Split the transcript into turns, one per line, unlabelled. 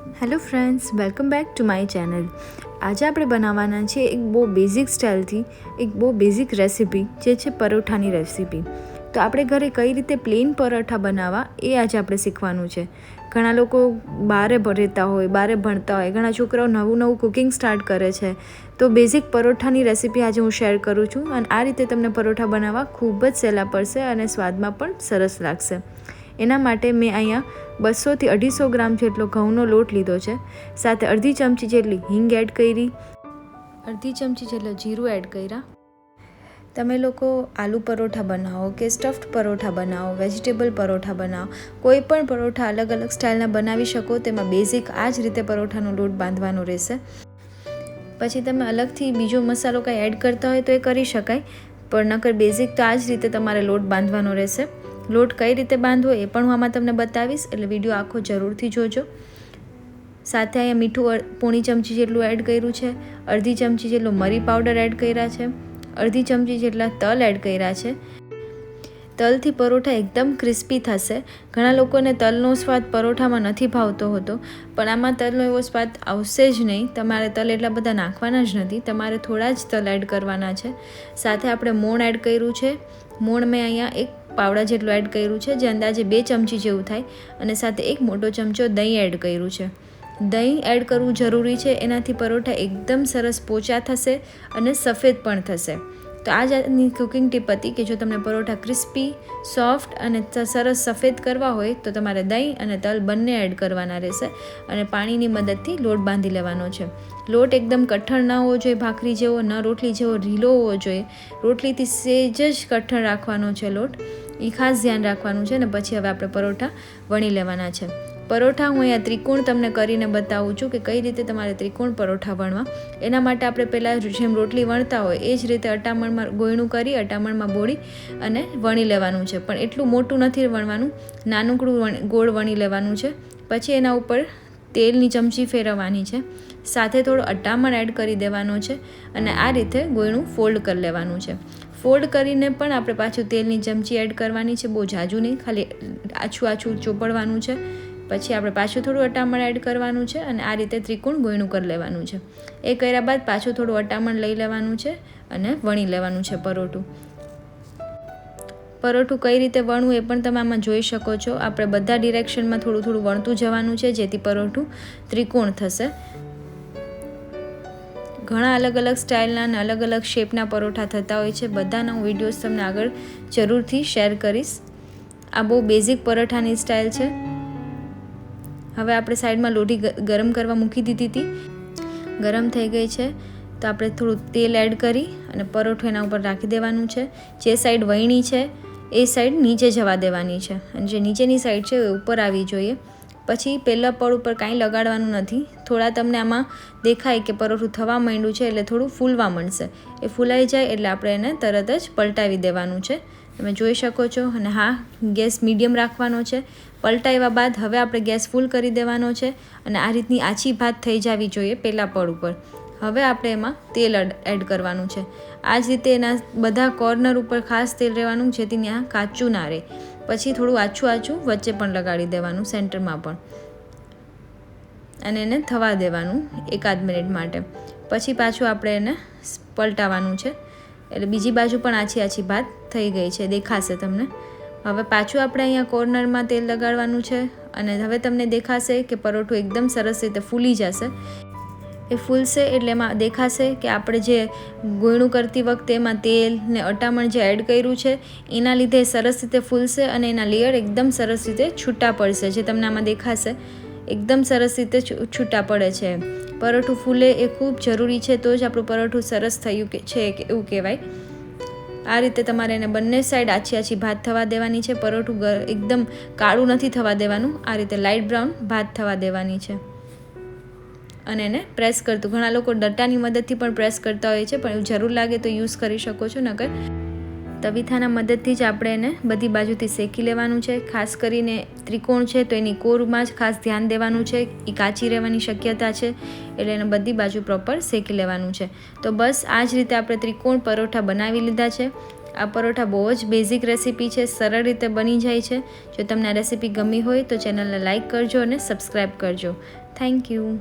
Hello friends, welcome back to my channel. આજે આપણે બનાવવાના છે એક બહુ બેઝિક સ્ટાઇલથી એક બહુ બેઝિક રેસીપી, જે છે પરોઠાની રેસીપી. તો આપણે ઘરે કઈ રીતે પ્લેન પરોઠા બનાવવા એ આજે આપણે શીખવાનું છે. ઘણા લોકો બારે રહેતા હોય, બારે ભણતા હોય, ઘણા છોકરાઓ નવું નવું કુકિંગ સ્ટાર્ટ કરે છે. તો બેઝિક પરોઠાની રેસીપી આજે હું શેર કરું છું અને આ રીતે તમને પરોઠા બનાવવા ખૂબ જ સહેલા પડશે અને સ્વાદમાં પણ સરસ લાગશે. એના માટે મેં અહીંયા બસોથી અઢીસો ગ્રામ જેટલો ઘઉંનો લોટ લીધો છે. સાથે અડધી ચમચી જેટલી હિંગ એડ કરી. અડધી ચમચી જેટલો જીરું એડ કર્યા. તમે લોકો આલુ પરોઠા બનાવો કે સ્ટફ્ડ પરોઠા બનાવો, વેજીટેબલ પરોઠા બનાવો, કોઈ પણ પરોઠા અલગ અલગ સ્ટાઇલના બનાવી શકો, તેમાં બેઝિક આ જ રીતે પરોઠાનો લોટ બાંધવાનો રહેશે. પછી તમે અલગથી બીજો મસાલો કાંઈ એડ કરતા હોય તો એ કરી શકાય, પણ નકર બેઝિક તો આ જ રીતે તમારે લોટ બાંધવાનો રહેશે. લોટ કઈ રીતે બાંધવો એ પણ હું આમાં તમને બતાવીશ, એટલે વીડિયો આખો જરૂરથી જોજો. સાથે અહીંયા મીઠું પોણી ચમચી જેટલું એડ કર્યું છે, અડધી ચમચી જેટલો મરી પાવડર એડ કર્યા છે, અડધી ચમચી જેટલા તલ એડ કર્યા છે. તલથી પરોઠા એકદમ ક્રિસ્પી થશે. ઘણા લોકોને તલનો સ્વાદ પરોઠામાં નથી ભાવતો હોતો, પણ આમાં તલનો એવો સ્વાદ આવશે જ નહીં. તમારે તલ એટલા બધા નાખવાના જ નથી, તમારે થોડા જ તલ એડ કરવાના છે. સાથે આપણે મોણ એડ કર્યું છે. મોણ મેં અહીંયા એક પાવડા જેટલું એડ કર્યું છે, જે અંદાજે બે ચમચી જેવું થાય, અને સાથે એક મોટો ચમચો દહીં એડ કર્યું છે. દહીં એડ કરવું જરૂરી છે, એનાથી પરોઠા એકદમ સરસ પોચા થશે અને સફેદ પણ થશે. તો આ જાતની કુકિંગ ટીપ હતી કે જો તમને પરોઠા ક્રિસ્પી સોફ્ટ અને સરસ સફેદ કરવા હોય, તો તમારે દહીં અને તલ બંને એડ કરવાના રહેશે અને પાણીની મદદથી લોટ બાંધી લેવાનો છે. લોટ એકદમ કઠણ ન હોવો જોઈએ, ભાખરી જેવો ન, રોટલી જેવો ઢીલો હોવો જોઈએ. રોટલીથી સેજ જ કઠણ રાખવાનો છે લોટ. એ ખાસ ધ્યાન રાખવાનું છે ને પછી હવે આપણે પરોઠા વણી લેવાના છે. પરોઠા હું અહીંયા ત્રિકોણ તમને કરીને બતાવું છું કે કઈ રીતે તમારે ત્રિકોણ પરોઠા વણવા. એના માટે આપણે પહેલાં જેમ રોટલી વણતા હોય એ જ રીતે અટામણમાં ગોયણું કરી, અટામણમાં બોળી અને વણી લેવાનું છે. પણ એટલું મોટું નથી વણવાનું. નાનકડું ગોળ વણી લેવાનું છે. પછી એના ઉપર તેલની ચમચી ફેરવવાની છે, સાથે થોડો અટામણ એડ કરી દેવાનો છે અને આ રીતે ગોયણું ફોલ્ડ કરી લેવાનું છે. ફોલ્ડ કરીને પણ આપણે પાછું તેલની ચમચી એડ કરવાની છે, બહુ ઝાઝું નહીં, ખાલી આછું આછું ચોપડવાનું છે. પછી આપણે પાછું થોડું અટામણ એડ કરવાનું છે અને આ રીતે ત્રિકોણ ગોયણું કરી લેવાનું છે. એ કર્યા બાદ પાછું થોડું અટામણ લઈ લેવાનું છે અને વણી લેવાનું છે પરોઠું. પરોઠું કઈ રીતે વણવું એ પણ તમે આમાં જોઈ શકો છો. આપણે બધા ડિરેક્શનમાં થોડું થોડું વણતું જવાનું છે, જેથી પરોઠું ત્રિકોણ થશે. ઘણા અલગ અલગ સ્ટાઇલના અને અલગ અલગ શેપના પરોઠા થતા હોય છે. બધાના હું વિડીયોઝ તમને આગળ જરૂરથી શેર કરીશ. આ બહુ બેઝિક પરોઠાની સ્ટાઇલ છે. હવે આપણે સાઈડમાં લોઢી ગરમ કરવા મૂકી દીધી હતી. ગરમ થઈ ગઈ છે. તો આપણે થોડું તેલ એડ કરી અને પરોઠો એના ઉપર રાખી દેવાનું છે. જે સાઈડ વહીણી છે એ સાઈડ નીચે જવા દેવાની છે. અને જે નીચેની સાઈડ છે એ ઉપર આવી જોઈએ. પછી પહેલાં પળ ઉપર કાંઈ લગાડવાનું નથી. થોડા તમને આમાં દેખાય કે પરોઠું થવા માંડ્યું છે એટલે થોડું ફૂલવા માંડશે. એ ફૂલાઈ જાય એટલે આપણે એને તરત જ પલટાવી દેવાનું છે. તમે જોઈ શકો છો. અને હા, ગેસ મીડિયમ રાખવાનો છે. પલટાવ્યા બાદ હવે આપણે ગેસ ફૂલ કરી દેવાનો છે. અને આ રીતની આછી ભાત થઈ જવી જોઈએ પહેલાં પળ ઉપર. હવે આપણે એમાં તેલ એડ કરવાનું છે. આ જ રીતે એના બધા કોર્નર ઉપર ખાસ તેલ રહેવાનું, જેથી ત્યાં કાચું ના રહે. પછી થોડું આછું આછું વચ્ચે પણ લગાડી દેવાનું, સેન્ટરમાં પણ. અને એને થવા દેવાનું એકાદ મિનિટ માટે. પછી પાછું આપણે એને પલટાવવાનું છે. એટલે બીજી બાજુ પણ આછી આછી ભાત થઈ ગઈ છે, દેખાશે તમને. હવે પાછું આપણે અહીંયા કોર્નરમાં તેલ લગાડવાનું છે. અને હવે તમને દેખાશે કે પરોઠું એકદમ સરસ રીતે ફૂલી જશે. એ ફૂલશે એટલે એમાં દેખાશે કે આપણે જે ગોયણું કરતી વખતે એમાં તેલ ને અટામણ જે એડ કર્યું છે, એના લીધે સરસ રીતે ફૂલશે અને એના લેયર એકદમ સરસ રીતે છૂટા પડશે, જે તમને આમાં દેખાશે. એકદમ સરસ રીતે છૂટા પડે છે. પરોઠું ફૂલે એ ખૂબ જરૂરી છે, તો જ આપણું પરોઠું સરસ થયું કે, છે એવું કહેવાય. આ રીતે તમારે એને બંને સાઈડ આછી આછી ભાત થવા દેવાની છે. પરોઠું એકદમ કાળું નથી થવા દેવાનું. આ રીતે લાઇટ બ્રાઉન ભાત થવા દેવાની છે. અને એને પ્રેસ કરતું. ઘણા લોકો ડટ્ટાની મદદથી પણ પ્રેસ કરતા હોય છે, પણ એવું જરૂર લાગે તો યુઝ કરી શકો છો, નકર તવીથાના મદદથી જ આપણે એને બધી બાજુથી શેકી લેવાનું છે. ખાસ કરીને ત્રિકોણ છે તો એની કોરમાં જ ખાસ ધ્યાન દેવાનું છે. એ કાચી રહેવાની શક્યતા છે, એટલે એને બધી બાજુ પ્રોપર શેકી લેવાનું છે. તો બસ આ જ રીતે આપણે ત્રિકોણ પરોઠા બનાવી લીધા છે. આ પરોઠા બહુ જ બેઝિક રેસીપી છે, સરળ રીતે બની જાય છે. જો તમને આ રેસીપી ગમી હોય તો ચેનલને લાઇક કરજો અને સબસ્ક્રાઈબ કરજો. Thank you